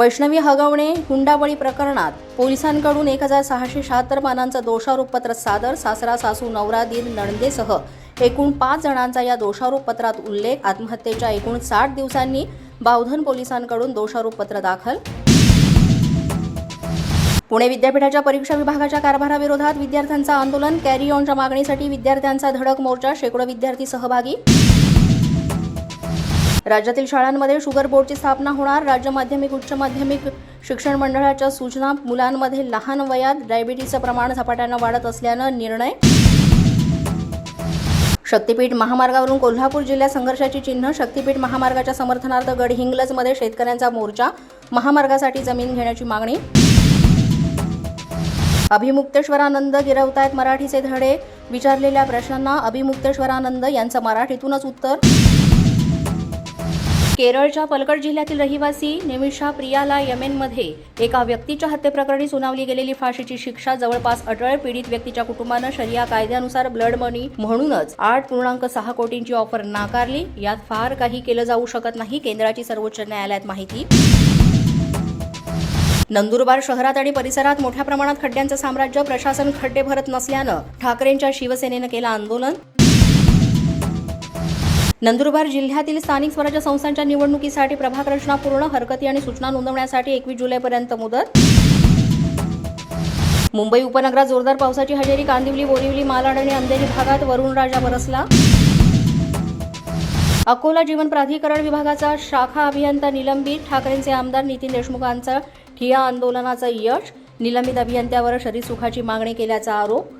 वैष्णवी हगवणे हुंडाबळी प्रकरणात पोलिसांकडून एक हजार सहाशे शहात्तर पानांचं दोषारोपपत्र सादर सासरा सासू नवरा दीर नणंदेसह एकूण पाच जणांचा या दोषारोपपत्रात उल्लेख. आत्महत्येच्या एकूण साठ दिवसांनी बावधन पोलिसांकडून दोषारोपपत्र दाखल. पुणे विद्यापीठाच्या परीक्षा विभागाच्या कारभाराविरोधात विद्यार्थ्यांचं आंदोलन. कॅरी ऑनच्या मागणीसाठी विद्यार्थ्यांचा धडक मोर्चा. शेकडो विद्यार्थी सहभागी. राज्यातील शाळांमध्ये शुगर बोर्डची स्थापना होणार. राज्य माध्यमिक उच्च माध्यमिक शिक्षण मंडळाच्या सूचना मुलांमध्ये लहान वयात डायबिटीसचं प्रमाण झपाट्यानं वाढत असल्यानं निर्णय शक्तीपीठ महामार्गावरून कोल्हापूर जिल्ह्यात संघर्षाची चिन्ह शक्तीपीठ महामार्गाच्या समर्थनार्थ गडहिंग्लजमध्ये शेतकऱ्यांचा मोर्चा महामार्गासाठी जमीन घेण्याची मागणी. अभिमुक्तेश्वरानंद गिरवतायत मराठीचे धडे विचारलेल्या प्रश्नांना अभिमुक्तेश्वरानंद यांचं मराठीतूनच उत्तर. केरळच्या पलकड जिल्ह्यातील रहिवासी निमिषा प्रियाला यमेनमध्ये एका व्यक्तीच्या हत्येप्रकरणी सुनावली गेलेली फाशीची शिक्षा जवळपास अटळ पीडित व्यक्तीच्या कुटुंबानं शरिया कायद्यानुसार ब्लड मनी म्हणूनच आठ पूर्णांक सहा कोटींची ऑफर नाकारली. यात फार काही केलं जाऊ शकत नाही केंद्राची सर्वोच्च न्यायालयात माहिती. नंदुरबार शहरात आणि परिसरात मोठ्या प्रमाणात खड्ड्यांचं साम्राज्य प्रशासन खड्डे भरत नसल्यानं ठाकरेंच्या शिवसेनेनं केलं आंदोलन. नंदुरबार जिल्ह्यातील स्थानिक स्वराज्य संस्थांच्या निवडणुकीसाठी प्रभाग रचना पूर्ण हरकती आणि सूचना नोंदवण्यासाठी एकवीस जुलैपर्यंत मुदत. मुंबई उपनगरात जोरदार पावसाची हजेरी कांदिवली बोरिवली मालाड आणि अंधेरी भागात वरुणराजा बरसला. अकोला जीवन प्राधिकरण विभागाचा शाखा अभियंता निलंबित ठाकरेंचे आमदार नितीन देशमुखांचा ठिया आंदोलनाचं यश निलंबित अभियंत्यावर शरीरसुखाची मागणी केल्याचा आरोप.